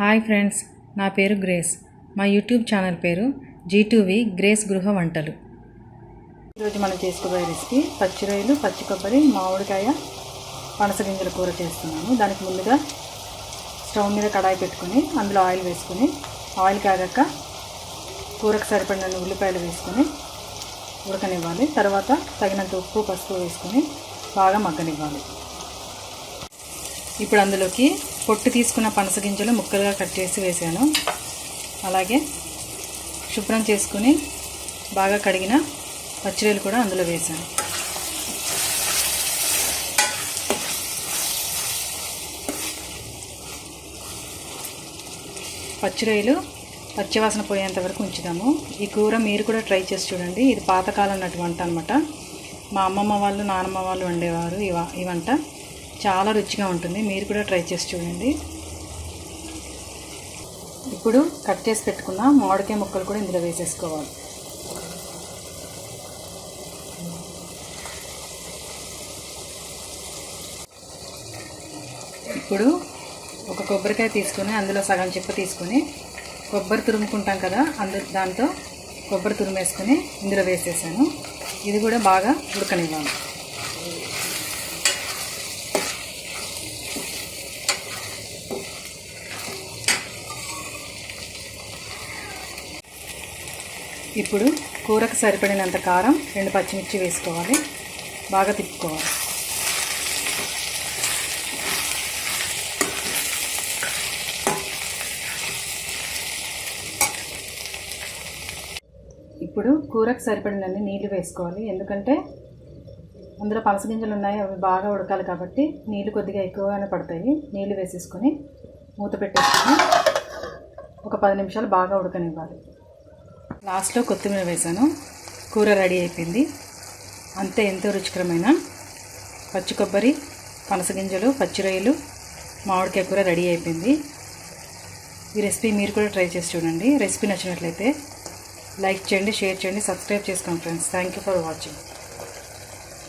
Hi friends నా పేరు grace. మా యూట్యూబ్ ఛానల్ పేరు జీటూవి గ్రేస్ గృహ వంటలు. ఈరోజు మనం చేసుకోబోయే రెసిపీ పచ్చి రొయ్యలు పచ్చి కొబ్బరి మామిడికాయ పనసగింజల కూర చేస్తున్నాను. దానికి ముందుగా స్టవ్ మీద కడాయి పెట్టుకొని అందులో ఆయిల్ వేసుకొని ఆయిల్ కాగాక కూరకు సరిపడిన ఉల్లిపాయలు వేసుకొని ఉడకనివ్వాలి. తర్వాత తగినంత ఉప్పు పసుపు వేసుకొని బాగా మగ్గనివ్వాలి. ఇప్పుడు అందులోకి పొట్టు తీసుకున్న పనస గింజలు ముక్కలుగా కట్ చేసి వేసాను. అలాగే శుభ్రం చేసుకుని బాగా కడిగిన పచ్చిరేలు కూడా అందులో వేసాను. పచ్చిరొయ్యలు పచ్చివాసన పోయేంత వరకు ఉంచుదాము. ఈ కూర మీరు కూడా ట్రై చేసి చూడండి. ఇది పాతకాలం నటి వంట అనమాట మా అమ్మమ్మ వాళ్ళు నానమ్మ వాళ్ళు వండేవారు ఈ వంట. చాలా రుచిగా ఉంటుంది. మీరు కూడా ట్రై చేసి చూడండి. ఇప్పుడు కట్ చేసి పెట్టుకున్న మామిడికాయ ముక్కలు కూడా ఇందులో వేసేసుకోవాలి. ఇప్పుడు ఒక కొబ్బరికాయ తీసుకొని అందులో సగం చిప్ప తీసుకొని కొబ్బరి తురుముకుంటాం కదా అందు దాంతో కొబ్బరి తురుమేసుకొని ఇందులో వేసేసాను. ఇది కూడా బాగా ఉడకనివ్వాలి. ఇప్పుడు కూరకు సరిపడినంత కారం రెండు పచ్చిమిర్చి వేసుకోవాలి. బాగా తిప్పుకోవాలి. ఇప్పుడు కూరకు సరిపడినన్ని నీళ్ళు వేసుకోవాలి. ఎందుకంటే అందులో పనస గింజలు ఉన్నాయి అవి బాగా ఉడకాలి కాబట్టి నీళ్ళు కొద్దిగా ఎక్కువగానే పడతాయి. నీళ్ళు వేసేసుకొని మూత పెట్టేసుకొని ఒక పది నిమిషాలు బాగా ఉడకనివ్వాలి. లాస్ట్లో కొత్తిమీర వేసాను. కూర రెడీ అయిపోయింది. అంతే ఎంతో రుచికరమైన పచ్చి కొబ్బరి పనసగింజలు పచ్చి రొయ్యలు మామిడికాయ కూర రెడీ అయిపోయింది. ఈ రెసిపీ మీరు కూడా ట్రై చేసి చూడండి. రెసిపీ నచ్చినట్లయితే లైక్ చేయండి షేర్ చేయండి సబ్స్క్రైబ్ చేసుకోండి friends. Thank you for watching.